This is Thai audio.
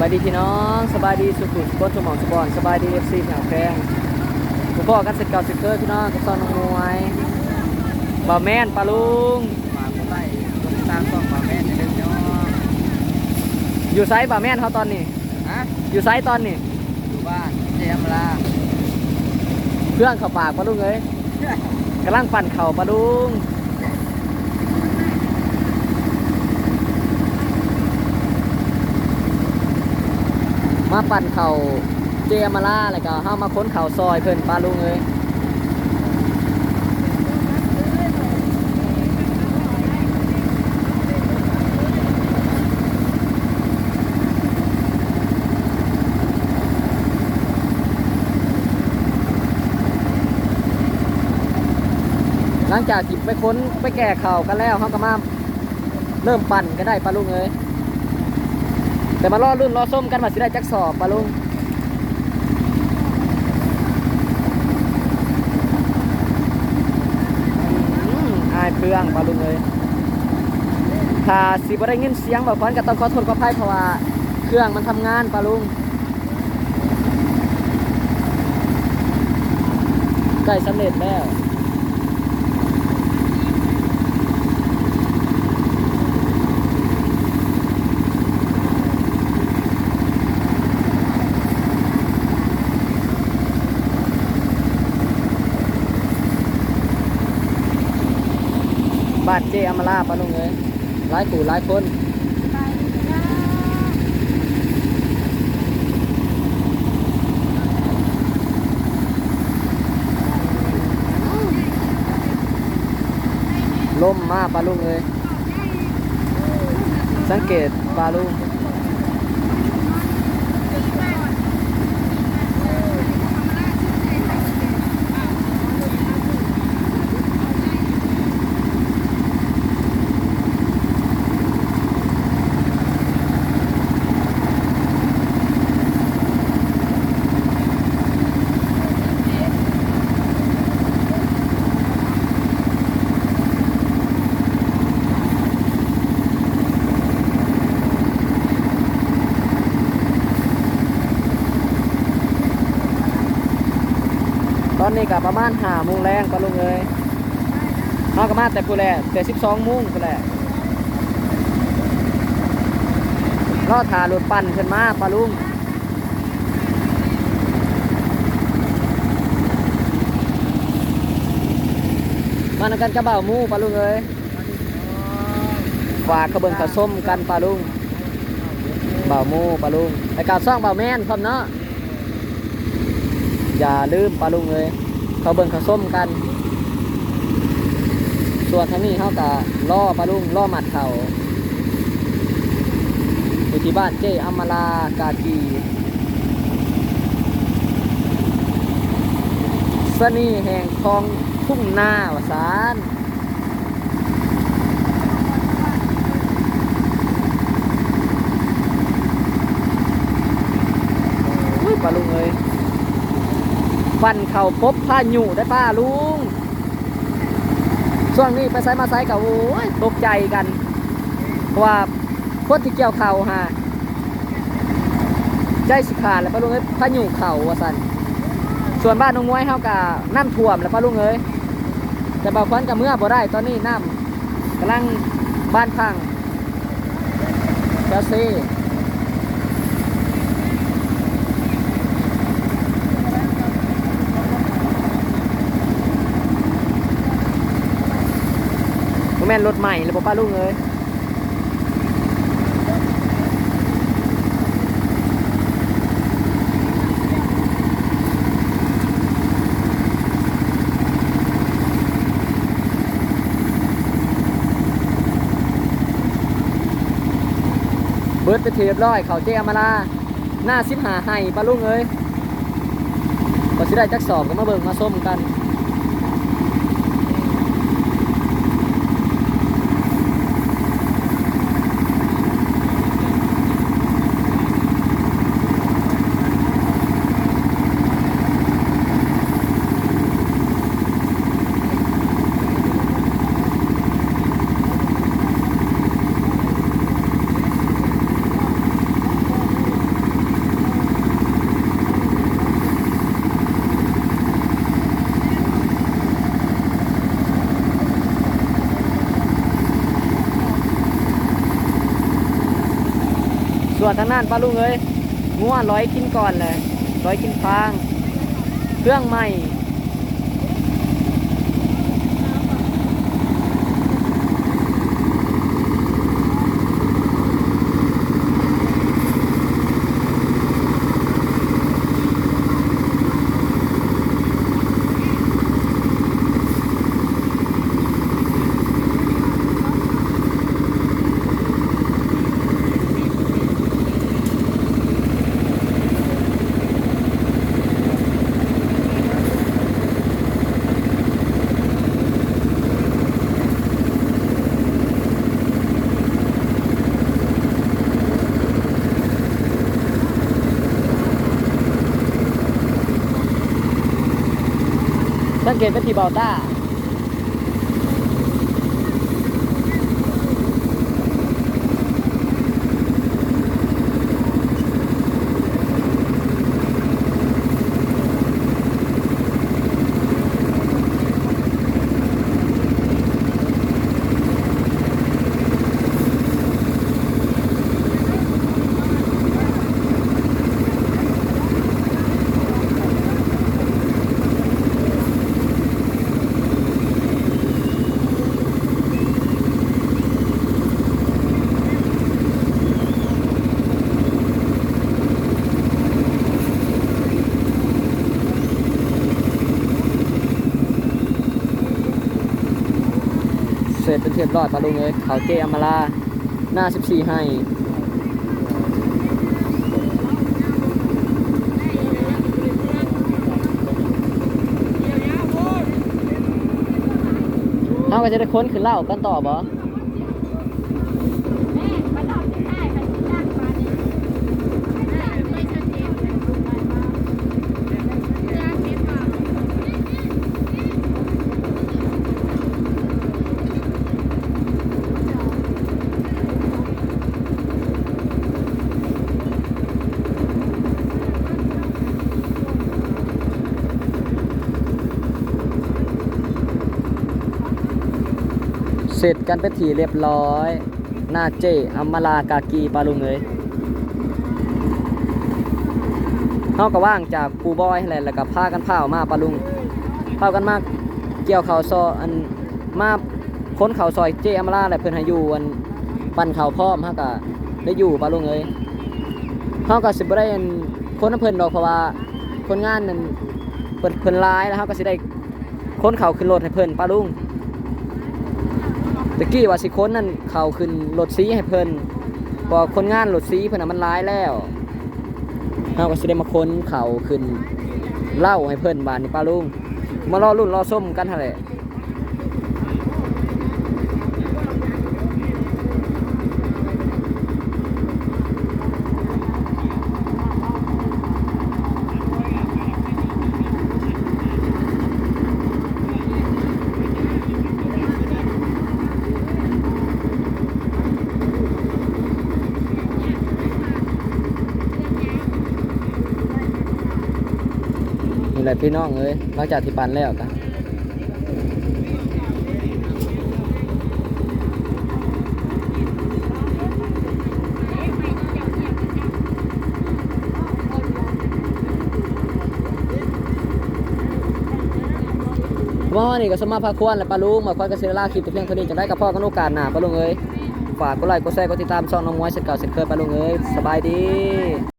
บายดีพี่น้องสบายดีสุขุมก้นสมองสปอนสบายดีเอฟซีแถวแพงผมพ่อกันเสร็จเก่าเสร็จเกิดพี่น้องกับซอนน้องมวยบ่าวแม่นปลาลุงฝากกดไลค์กดติดตามช่องป่าแม่ในเรื่องย่ออยู่ไซส์บ่าวแม่นเขาตอนนี้ฮะอยู่ไซส์ตอนนี้อยู่บ้านเจมลาเครื่องเข่าปากปลาลุงเอ้ยกำลังปั่นเข่าปลาลุง มาปั่นเข่าเจมาล่าแล้วก็เฮามาค้นเข่าซอยเพิ่นปลาลุงเอ้ยหลังจากจิบไปค้นไปแก่เข่ากันแล้วเขาก็มาเริ่มปั่นก็ได้ปลาลุงเลย แต่มารอรุ่นรอส้มกันว่าสิได้จักสอบปลาลุงอืมอายเปลืองปลาลุงเลยถ้าสิบ่ได้ยินเสียงแบบฟันก็ต้องขอโทษขออภัยเพราะว่าเครื่องมันทำงานปลาลุงใกล้สำเร็จแล้ว บ้านเจอ มาลาปะลุงเอ้ยหลายกู่หลายคนลมมากปลาลุงเลย สังเกตปลาลุง นี้กับประมาณหาโมงแรงปลาลุงเอ้ยนอกกับมาแต่กูแหละแต่สิบสองโมงกูแหละรอถารถปั่นขึ้นมาปลาลุงมานกันกระเป๋ามูปลาลุงเอ้ยฝากกระเบิงผสมกันปลาลุงเบ่ามูปลาลุงไอกาซ่องเบ่าแม่นพร้อมเนาะอย่าลืมปลาลุงเลย เขาเบิ่งเขาส้มกัน ส่วนทางนี้เขากะล่อปลาลุงล่อหมัดเขาอยู่ที่บ้านเจ้อมรากากีสนีแห่งคลองทุ่งนาวสานอุ้ยปลาลุงเลย ฟันเข่าพบพาหยุได้ป้าลุง ช่วงนี้ไปไซมาไซกับโอ้ยตกใจกันเพราะว่าคนที่เกี่ยวเข่าฮะใจสิขาดแล้วป้าลุงเอ้ยพาหยุเข่าว่าสันส่วนบ้านน้องมวยเฮากะน้ำท่วมแล้วป้าลุงเอ้ยแต่บางคนกับเมื่อบ่ได้ตอนนี้น้ำกำลังบ้านพังเจ้าซี ม่นรถใหม่เลยป้าลุงเอ้ยเบิร์ดไปเทียบร้อยเขาเจอามาลาหน้าสิบหาให้ปลาลุงเอ้ยก็สิได้จักสอบก็มาเบิ่งมาส้มกัน ส่วนทางนั้นป้าลุงเอ้ยงัวร้อยกินก่อนเลยร้อยกินฟาง เครื่องใหม่ สังเกตเป็นทีเบาต้า เสร็จเป็นเทียบรอดปลาลุงเอ้ยเขาเจอมาลาหน้า14ให้เอาก็จะได้ค้นขึ้นเล่ากันต่อบ่ ร็จกันเป็นทีเรียบร้อย หน้าเจอัมมาลากากีปลาลุงเอ้ยเขาก็ว่างจากปูบอยแหละแล้วก็พากันเผามาปลาลุงเผากันมากเกี่ยวเขาซออันมาค้นเขาซอยเจอัมมาลาแหละเพิ่นให้อยู่อันปั่นเขาพร้อมเฮาก็ได้อยู่ปลาลุงเอ้ยเฮาก็สิบ่ได้อันคนน้ำเพิ่นดอกเพราะว่าคนงานนั่นเพิ่นเพิ่นหลายแล้วเฮาก็สิได้ค้นเขาขึ้นรถให้เพิ่นปลาลุง ตะกี้ว่าสิค้นนั่นเขาขึ้นรถซีให้เพิ่นพอคนงานรถซีเพิ่นน่ะมันร้ายแล้วเฮาก็สิได้มาค้นเขาขึ้นเล่าให้เพิ่นบานนี่ป้าลุงมารอรุ่นรอส้มกันหั่นแหละ แหละพี่น้องเอ้ยหลังจากที่ปันแล้วกันว่านี่ก็สมมาพาควรและปลาลุงมาควรกระเซลาคลิปแต่เพียงเท่านี้จะได้กับพ่อกันโอกาสหนาปลาลุงเอ้ยฝากกดไลค์กดแชร์กดติดตามช่องน้องมวยเสร็จเก่าเสร็จเคยปลาลุงเอ้ยสบายดี